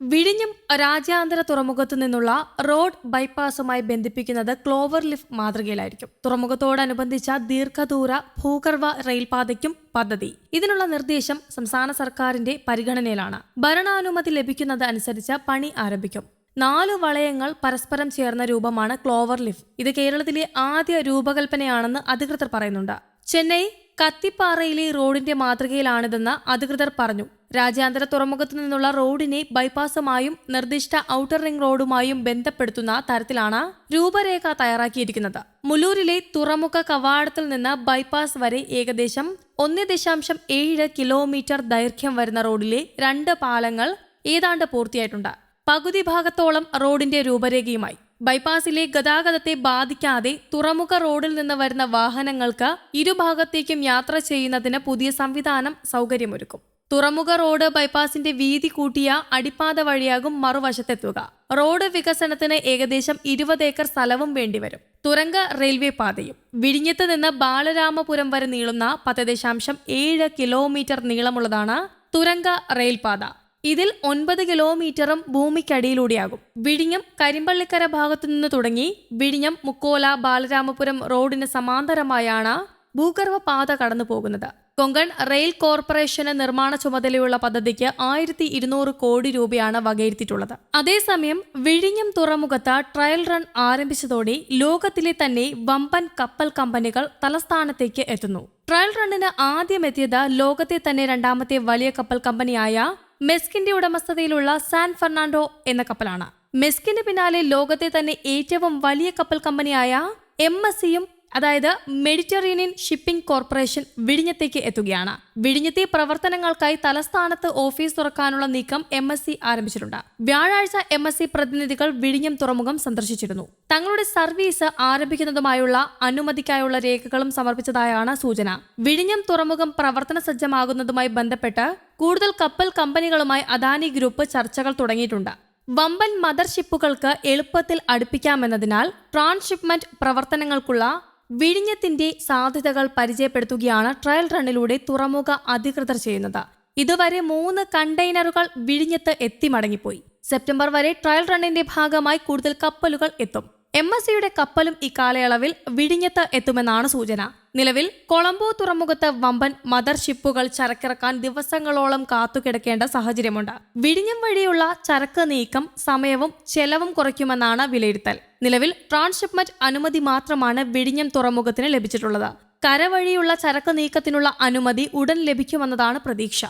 വിഴിഞ്ഞം രാജ്യാന്തര തുറമുഖത്തു നിന്നുള്ള റോഡ് ബൈപ്പാസുമായി ബന്ധിപ്പിക്കുന്നത് ക്ലോവർ ലിഫ്റ്റ് മാതൃകയിലായിരിക്കും. തുറമുഖത്തോടനുബന്ധിച്ച ദീർഘദൂര ഭൂഗർഭ റെയിൽപാതയ്ക്കും പദ്ധതി. ഇതിനുള്ള നിർദ്ദേശം സംസ്ഥാന സർക്കാരിന്റെ പരിഗണനയിലാണ്. ഭരണാനുമതി ലഭിക്കുന്നത് അനുസരിച്ച് പണി ആരംഭിക്കും. നാലു വളയങ്ങൾ പരസ്പരം ചേർന്ന രൂപമാണ് ക്ലോവർ ലിഫ്. ഇത് കേരളത്തിലെ ആദ്യ രൂപകൽപ്പനയാണെന്ന് അധികൃതർ പറയുന്നുണ്ട്. ചെന്നൈ കത്തിപ്പാറയിലെ റോഡിന്റെ മാതൃകയിലാണിതെന്ന് അധികൃതർ പറഞ്ഞു. രാജ്യാന്തര തുറമുഖത്തു നിന്നുള്ള റോഡിനെ ബൈപ്പാസുമായും നിർദ്ദിഷ്ട ഔട്ടർ റിംഗ് റോഡുമായും ബന്ധപ്പെടുത്തുന്ന തരത്തിലാണ് രൂപരേഖ തയ്യാറാക്കിയിരിക്കുന്നത്. മുലൂരിലെ തുറമുഖ കവാടത്തിൽ നിന്ന് ബൈപ്പാസ് വരെ ഏകദേശം ഒന്ന് ദശാംശം ഏഴ് കിലോമീറ്റർ ദൈർഘ്യം വരുന്ന റോഡിലെ രണ്ട് പാലങ്ങൾ ഏതാണ്ട് പൂർത്തിയായിട്ടുണ്ട്. പകുതി ഭാഗത്തോളം റോഡിന്റെ രൂപരേഖയുമായി. ബൈപ്പാസിലെ ഗതാഗതത്തെ ബാധിക്കാതെ തുറമുഖ റോഡിൽ നിന്ന് വരുന്ന വാഹനങ്ങൾക്ക് ഇരുഭാഗത്തേക്കും യാത്ര ചെയ്യുന്നതിന് പുതിയ സംവിധാനം സൗകര്യമൊരുക്കും. തുറമുഖ റോഡ് ബൈപ്പാസിന്റെ വീതി കൂട്ടിയ അടിപ്പാത വഴിയാകും മറുവശത്തെത്തുക. റോഡ് വികസനത്തിന് ഏകദേശം ഇരുപത് ഏക്കർ സ്ഥലവും വേണ്ടിവരും. തുരങ്ക റെയിൽവേ പാതയും. വിഴിഞ്ഞത്ത് നിന്ന് ബാലരാമപുരം വരെ നീളുന്ന പത്ത് ദശാംശം ഏഴ് കിലോമീറ്റർ നീളമുള്ളതാണ് തുരങ്ക റെയിൽപാത. ഇതിൽ ഒൻപത് കിലോമീറ്ററും ഭൂമിക്കടിയിലൂടെയാകും. വിഴിഞ്ഞം കരിമ്പള്ളിക്കര ഭാഗത്തു നിന്ന് തുടങ്ങി വിഴിഞ്ഞം മുക്കോല ബാലരാമപുരം റോഡിന് സമാന്തരമായാണ് ഭൂഗർഭ പാത കടന്നു പോകുന്നത് കൊങ്കൺ റെയിൽ കോർപ്പറേഷന് നിർമ്മാണ ചുമതലയുള്ള പദ്ധതിക്ക് ആയിരത്തി ഇരുന്നൂറ് കോടി രൂപയാണ് വകയിരുത്തിയിട്ടുള്ളത്. അതേസമയം വിഴിഞ്ഞം തുറമുഖത്ത് ട്രയൽ റൺ ആരംഭിച്ചതോടെ ലോകത്തിലെ തന്നെ വമ്പൻ കപ്പൽ കമ്പനികൾ തലസ്ഥാനത്തേക്ക് എത്തുന്നു. ട്രയൽ റണ്ണിന് ആദ്യം എത്തിയത് ലോകത്തെ തന്നെ രണ്ടാമത്തെ വലിയ കപ്പൽ കമ്പനിയായ മെസ്കിന്റെ ഉടമസ്ഥതയിലുള്ള സാൻ ഫെർണാണ്ടോ എന്ന കപ്പലാണ്. മെസ്കിന് പിന്നാലെ ലോകത്തെ തന്നെ ഏറ്റവും വലിയ കപ്പൽ കമ്പനിയായ എം എസ് സിയും അതായത് മെഡിറ്ററേനിയൻ ഷിപ്പിംഗ് കോർപ്പറേഷൻ വിഴിഞ്ഞത്തേക്ക് എത്തുകയാണ്. വിഴിഞ്ഞത്തെ പ്രവർത്തനങ്ങൾക്കായി തലസ്ഥാനത്ത് ഓഫീസ് തുറക്കാനുള്ള നീക്കം എം എസ് സി ആരംഭിച്ചിട്ടുണ്ട്. വ്യാഴാഴ്ച എം എസ് സി പ്രതിനിധികൾ വിഴിഞ്ഞം തുറമുഖം സന്ദർശിച്ചിരുന്നു. തങ്ങളുടെ സർവീസ് ആരംഭിക്കുന്നതുമായുള്ള അനുമതിക്കായുള്ള രേഖകളും സമർപ്പിച്ചതായാണ് സൂചന. വിഴിഞ്ഞം തുറമുഖം പ്രവർത്തന സജ്ജമാകുന്നതുമായി ബന്ധപ്പെട്ട് കൂടുതൽ കപ്പൽ കമ്പനികളുമായി അദാനി ഗ്രൂപ്പ് ചർച്ചകൾ തുടങ്ങിയിട്ടുണ്ട്. വമ്പൻ മദർഷിപ്പുകൾക്ക് എളുപ്പത്തിൽ അടുപ്പിക്കാമെന്നതിനാൽ ട്രാൻസ്ഷിപ്മെന്റ് പ്രവർത്തനങ്ങൾക്കുള്ള വിഴിഞ്ഞത്തിന്റെ സാധ്യതകൾ പരിചയപ്പെടുത്തുകയാണ് ട്രയൽ റണ്ണിലൂടെ തുറമുഖ അധികൃതർ ചെയ്യുന്നത്. ഇതുവരെ മൂന്ന് കണ്ടെയ്നറുകൾ വിഴിഞ്ഞത്ത് എത്തി മടങ്ങിപ്പോയി. സെപ്റ്റംബർ വരെ ട്രയൽ റണ്ണിന്റെ ഭാഗമായി കൂടുതൽ കപ്പലുകൾ എത്തും. എം എസ് സിയുടെ കപ്പലും ഇക്കാലയളവിൽ വിഴിഞ്ഞത്ത് എത്തുമെന്നാണ് സൂചന. നിലവിൽ കൊളംബോ തുറമുഖത്ത് വമ്പൻ മദർഷിപ്പുകൾ ചരക്കിറക്കാൻ ദിവസങ്ങളോളം കാത്തുകിടക്കേണ്ട സാഹചര്യമുണ്ട്. വിഴിഞ്ഞം വഴിയുള്ള ചരക്ക് നീക്കം സമയവും ചെലവും കുറയ്ക്കുമെന്നാണ് വിലയിരുത്തൽ. നിലവിൽ ട്രാൻസ്ഷിപ്മെന്റ് അനുമതി മാത്രമാണ് വിഴിഞ്ഞം തുറമുഖത്തിന് ലഭിച്ചിട്ടുള്ളത്. കരവഴിയുള്ള ചരക്ക് നീക്കത്തിനുള്ള അനുമതി ഉടൻ ലഭിക്കുമെന്നതാണ് പ്രതീക്ഷ.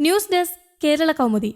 News desk Kerala Kaumudi.